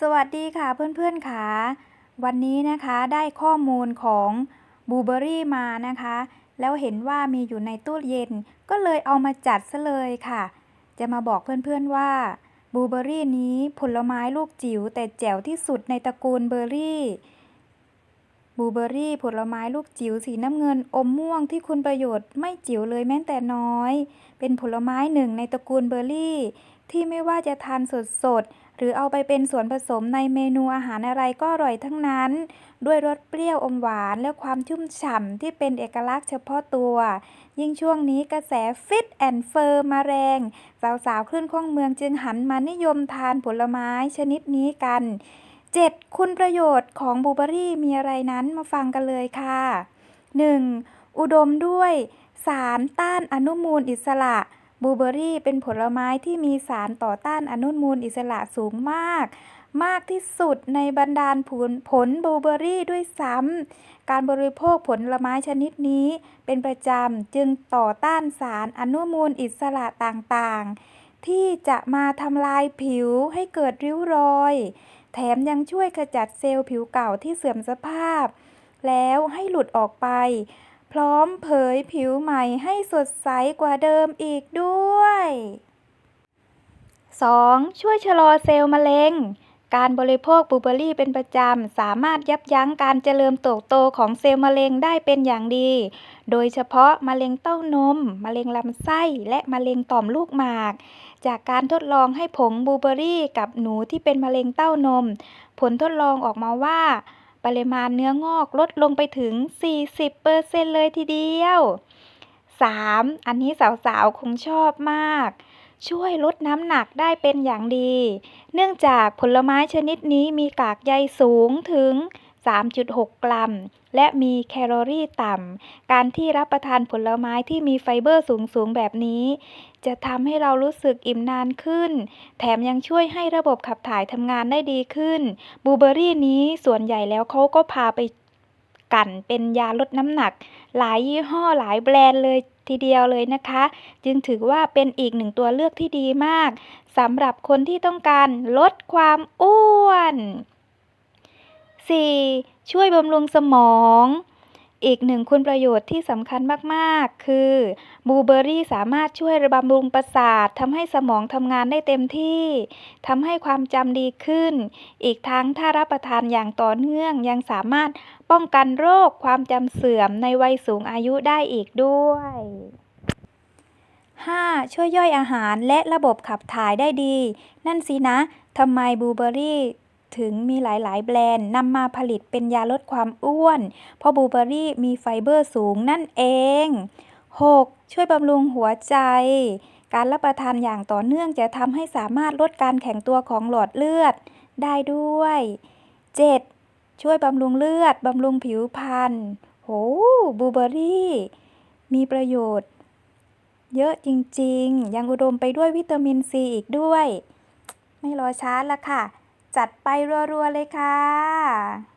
สวัสดีค่ะเพื่อนๆค่ะ วันนี้นะคะได้ข้อมูลของบูเบอรี่มานะคะ แล้วเห็นว่ามีอยู่ในตู้เย็น ก็เลยเอามาจัดซะเลยค่ะ จะมาบอกเพื่อนๆว่าบูเบอรี่นี้ผลไม้ลูกจิ๋วแต่แจ๋วที่สุดในตระกูลเบอร์รี่บูเบอรี่ผลไม้ลูกจิ๋วสีน้ำเงินอมม่วงที่คุณประโยชน์ไม่จิ๋วเลยแม้แต่น้อย เป็นผลไม้หนึ่งในตระกูลเบอร์รี่ ที่ไม่ว่าจะทานสดๆ หรือเอาไปเป็นส่วนผสมในเมนูอาหารอะไรก็อร่อยทั้งนั้น ด้วยรสเปรี้ยวอมหวานและความชุ่มฉ่ำที่เป็นเอกลักษณ์เฉพาะตัว ยิ่งช่วงนี้กระแสฟิตแอนด์เฟิร์มมาแรง สาวๆคลื่นข้องเมืองจึงหันมานิยมทานผลไม้ชนิดนี้กัน 7. คุณประโยชน์ของบูเบอรี่มีอะไรนั้นมาฟังกันเลยค่ะ 1. อุดมด้วยสารต้านอนุมูลอิสระ บลูเบอรี่เป็นผลไม้ที่มีสารต่อต้านอนุมูลอิสระสูงมาก มากที่สุดในบรรดาผลผลบลูเบอรี่ด้วยซ้ำการบริโภคผลไม้ชนิดนี้เป็นประจำจึงต่อต้านสารอนุมูลอิสระต่างๆ ที่จะมาทำลายผิวให้เกิดริ้วรอย แถมยังช่วยขจัดเซลล์ผิวเก่าที่เสื่อมสภาพ แล้วให้หลุดออกไป พร้อมเผยผิวใหม่ให้สดใสกว่าเดิมอีกด้วย 2. ช่วยชะลอเซลล์มะเร็ง การบริโภคบลูเบอรี่เป็นประจำ สามารถยับยั้งการเจริญเติบโตของเซลล์มะเร็งได้เป็นอย่างดี โดยเฉพาะมะเร็งเต้านม มะเร็งลำไส้ และมะเร็งต่อมลูกหมาก จากการทดลองให้ผงบลูเบอรี่กับหนูที่เป็นมะเร็งเต้านม ผลทดลองออกมาว่า ปริมาณเนื้องอกลดลงไปถึง 40%เลยทีเดียว 3. อันนี้สาวๆ คงชอบมาก ช่วยลดน้ำหนักได้เป็นอย่างดี เนื่องจากผลไม้ชนิดนี้มีกากใยสูงถึง 3.6 กรัม และมีแคลอรี่ต่ำ การที่รับประทานผลไม้ที่มีไฟเบอร์สูงๆ แบบนี้ จะทำให้เรารู้สึกอิ่มนานขึ้น แถมยังช่วยให้ระบบขับถ่ายทำงานได้ดีขึ้นบูเบอรี่นี้ส่วนใหญ่แล้วเขาก็พาไปกั่นเป็นยาลดน้ำหนัก หลายยี่ห้อหลายแบรนด์เลยทีเดียวเลยนะคะ จึงถือว่าเป็นอีกหนึ่งตัวเลือกที่ดีมากสำหรับคนที่ต้องการลดความอ้วน 4. ช่วยบำรุงสมอง อีกหนึ่งคุณประโยชน์ที่สำคัญมาก ๆ คือบลูเบอรี่สามารถช่วยบำรุงประสาททำให้สมองทำงานได้เต็มที่ทำให้ความจำดีขึ้น อีกทั้งถ้ารับประทานอย่างต่อเนื่องยังสามารถป้องกันโรคความจำเสื่อมในวัยสูงอายุได้อีกด้วย 5. ช่วยย่อยอาหารและระบบขับถ่ายได้ดี นั่นสินะทำไมบลูเบอรี่ ถึงมีหลาย ๆ แบรนด์นำมาผลิตเป็นยาลดความอ้วน เพราะบลูเบอรี่มีไฟเบอร์สูงนั่นเอง 6. ช่วยบำรุงหัวใจ การรับประทานอย่างต่อเนื่องจะทำให้สามารถลดการแข็งตัวของหลอดเลือดได้ด้วย 7. ช่วยบำรุงเลือดบำรุงผิวพรรณโหบลูเบอรี่มีประโยชน์ เยอะจริง ๆ ยังอุดมไปด้วยวิตามินซีอีกด้วย ไม่รอช้าละค่ะ จัดไปรัวๆเลยค่ะ